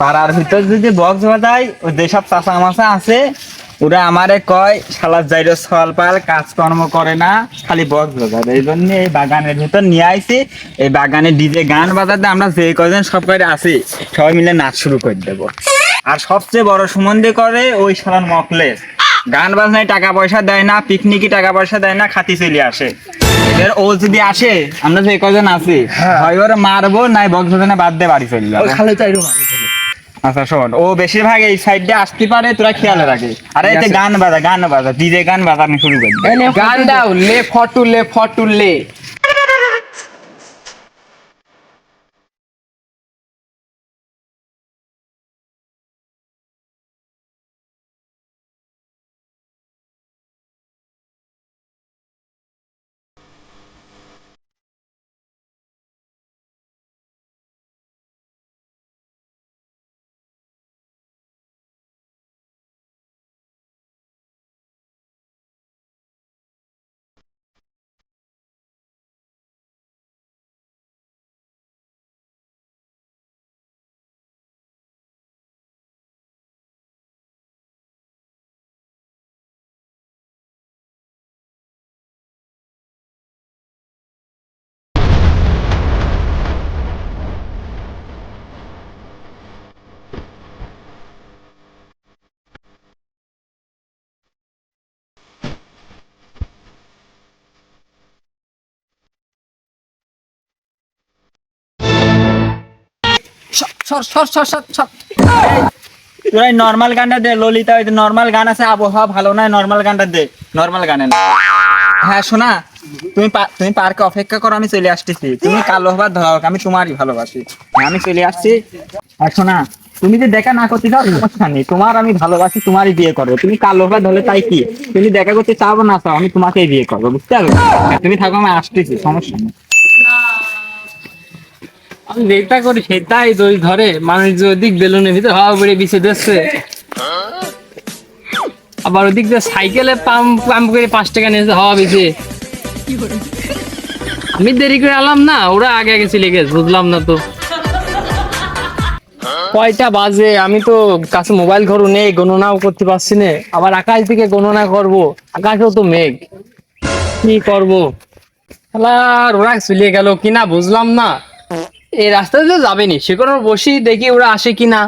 পাড়ার ভিতর যদি বক্স বাজাই ও যেসব চাষা মাছা আছে ওরা আমারে কয় শালার যাইরো সল পাল কাজকর্ম করে না খালি বক্স বাজাবে এই জন্য এই বাগানের ভিতর নিয়ে আইছি। এই বাগানে ডিজে গান বাজাতে আমরা যে কজন সব করে আছি সবাই মিলে নাচ শুরু করে দেবো। আর সবচেয়ে বড় সম্বন্ধে করে ওই শালার মকলেস। গান বাজনায় টাকা পয়সা দেয় না পিকনিকে টাকা পয়সা দেয় না খাতি চলে আসে। এবার ও যদি আসে আমরা যে কজন আছি হয়। ওর মারবো নাই বক্স বাজানে বাদ দিয়ে বাড়ি চলে যাব। খালে চাইরো মারি আচ্ছা শোন ও বেশিরভাগ এই সাইডে আসতে পারে তোরা খেয়াল রাখে আরে এতে গান বাজা গান বাজা ডিজে গান বাজানো শুরু করি। গান দাও লে ফটু লে ফটু লে। নর্মাল গানটা দে ললিতা ওই নর্মাল গান আছে আবহাওয়া ভালো নর্মাল গানটা দে নর্মাল গানে হ্যাঁ শোনা তুমি তুমি পার্কে অপেক্ষা করো আমি চলে আসতেছি। তুমি কালো হবার ধরা হোক আমি তোমারই ভালোবাসি। হ্যাঁ, আমি চলে আসছি। আর শোনা তুমি যে দেখা না করতে চাও সমস্যা নেই। তোমার আমি ভালোবাসি তোমারই বিয়ে করব তুমি কালো হবার ধরলে তাই কি? তুমি দেখা করতে চাও না চাও আমি তোমাকেই বিয়ে করব বুঝতে পারবে হ্যাঁ, তুমি থাকো আমি আসতেছি সমস্যা নেই। সেটাই ধরে। মানুষ যে ওদিক বেলুনের ভিতরে হাওয়া বেড়ে বিছে আবার ওদিক দিয়ে সাইকেলে পাম্প পাম্প করে পাঁচ টাকা নিয়েছে বেশি আমি দেরি করে আলাম না, ওরা আগে আগে চলে গেছে, বুঝলাম না তো। কয়টা বাজে, আমি তো কাছে মোবাইল ঘরও নেই, গণনাও করতে পারছি না। আবার আকাশ দিকে গণনা করব, আকাশেও তো মেঘ। কি করব? ওরা চলে গেল কিনা বুঝলাম না। এই রাস্তাতে তো যাবেনি। সে কোনো বসি দেখি ওরা আসে কি না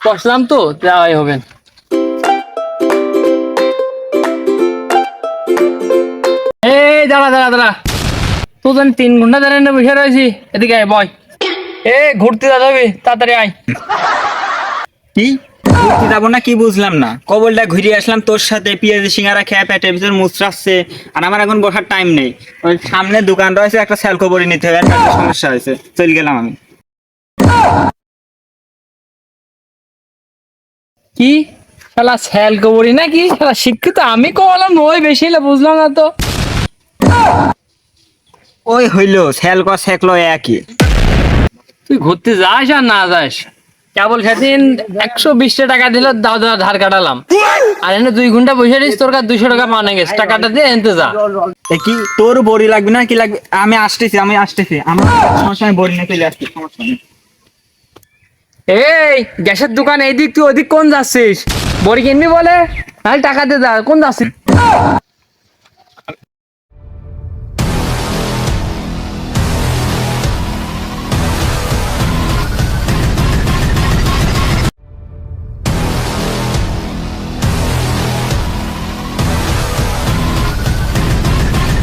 বসলাম তো, যাওয়াই হবেন এই, দাঁড়া দাঁড়া দাঁড়া। তো জানি তিন ঘণ্টা দাঁড়িয়ে বসে রয়েছি। এদিকে আয়, বয়। এ ঘুরতে যাতে হবে তাড়াতাড়ি আয়। কি? ঘুরতে যাব না কি বুঝলাম না। কবলটা ঘুরে আসলাম তোর সাথে পেঁয়াজি সিঙ্গারা খেয়ে পেটে ভিতর মুচড়াচ্ছে আর আমার এখন বসার টাইম নেই। ওই সামনে দোকান রয়েছে একটা স্যাল নিতে হবে একটা সমস্যা হয়েছে। চলে গেলাম আমি। কি? শালা স্যাল কবরি নাকি শালা শিক্ষিত আমি কমালাম ওই বেশি হলে বুঝলাম না তো। ওই হইল স্যাল ক সেকলো একই। তুই ঘুরতে যাস আর না যাস? কেবল সেদিন একশো বিশটা টাকা দিল দাও দাও ধার কাটালাম। আর এনে দুই ঘণ্টা বসে রইস তোর কাছে দুইশো টাকা পাওয়া গেছে। টাকাটা দিয়ে এনতে যা। কি তোর বড়ি লাগবে না কি লাগবে? আমি আসতেছি আমি আসতেছি। আমার সমস্যা আমি বড়ি নিয়ে চলে আসছি সমস্যা এই গ্যাসের দোকান এইদিক তুই ওদিক কোন যাচ্ছিস? বড়ি কিনবি বলে? নাহলে টাকা দিয়ে যা কোন যাচ্ছিস?